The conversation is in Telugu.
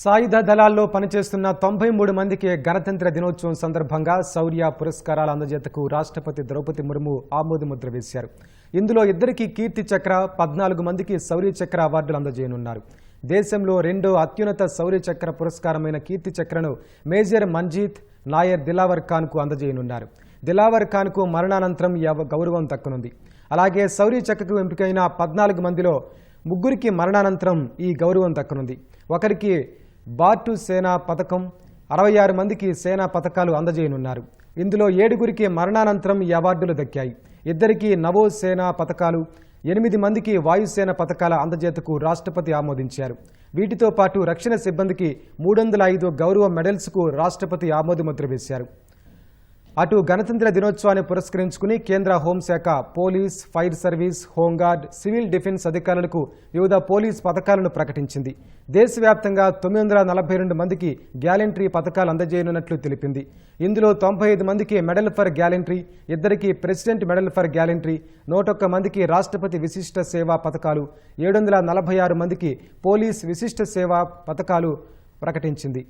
సాయుధ దళాల్లో పనిచేస్తున్న తొంభై మూడు మందికి గణతంత్ర దినోత్సవం సందర్భంగా శౌర్య పురస్కారాల అందజేతకు రాష్ట్రపతి ద్రౌపది ముర్ము ఆమోదముద్ర వేశారు. ఇందులో ఇద్దరికి కీర్తి చక్ర పద్నాలుగు మందికి శౌర్య చక్ర అవార్డులు అందజేయనున్నారు. దేశంలో రెండో అత్యున్నత శౌర్య చక్ర పురస్కారమైన కీర్తి చక్రను మేజర్ మంజీత్ నాయర్ దిలావర్ ఖాన్కు అందజేయనున్నారు. దిలావర్ ఖాన్కు మరణానంతరం ఈ గౌరవం దక్కనుంది. అలాగే శౌర్య చక్రకు ఎంపికైన పద్నాలుగు మందిలో ముగ్గురికి మరణానంతరం ఈ గౌరవం దక్కనుంది. ఒకరికి బాటు సేనా పథకం అరవై ఆరు మందికి సేనా పథకాలు అందజేయనున్నారు. ఇందులో ఏడుగురికి మరణానంతరం ఈ అవార్డులు దక్కాయి. ఇద్దరికి నవో సేనా పథకాలు ఎనిమిది మందికి వాయుసేన పథకాల అందజేతకు రాష్ట్రపతి ఆమోదించారు. వీటితో పాటు రక్షణ సిబ్బందికి మూడు వందల ఐదు గౌరవ మెడల్స్కు రాష్ట్రపతి ఆమోదముద్ర వేశారు. అటు గణతంత్ర దినోత్సవాన్ని పురస్కరించుకుని కేంద్ర హోంశాఖ police fire service home guard civil defence అధికారులకు వివిధ పోలీస్ పథకాలను ప్రకటించింది. దేశవ్యాప్తంగా తొమ్మిది వందల నలభై రెండు మందికి గ్యాలెంట్రీ పథకాలు అందజేయనున్నట్లు తెలిపింది. ఇందులో తొంభై ఐదు మందికి మెడల్ ఫర్ గ్యాలెంట్రీ ఇద్దరికి ప్రెసిడెంట్ మెడల్ ఫర్ గ్యాలెంట్రీ నూటొక్క మందికి రాష్ట్రపతి విశిష్ట సేవా పథకాలు ఏడు వందల నలభై ఆరు మందికి పోలీస్ విశిష్ట సేవా పథకాలు ప్రకటించింది.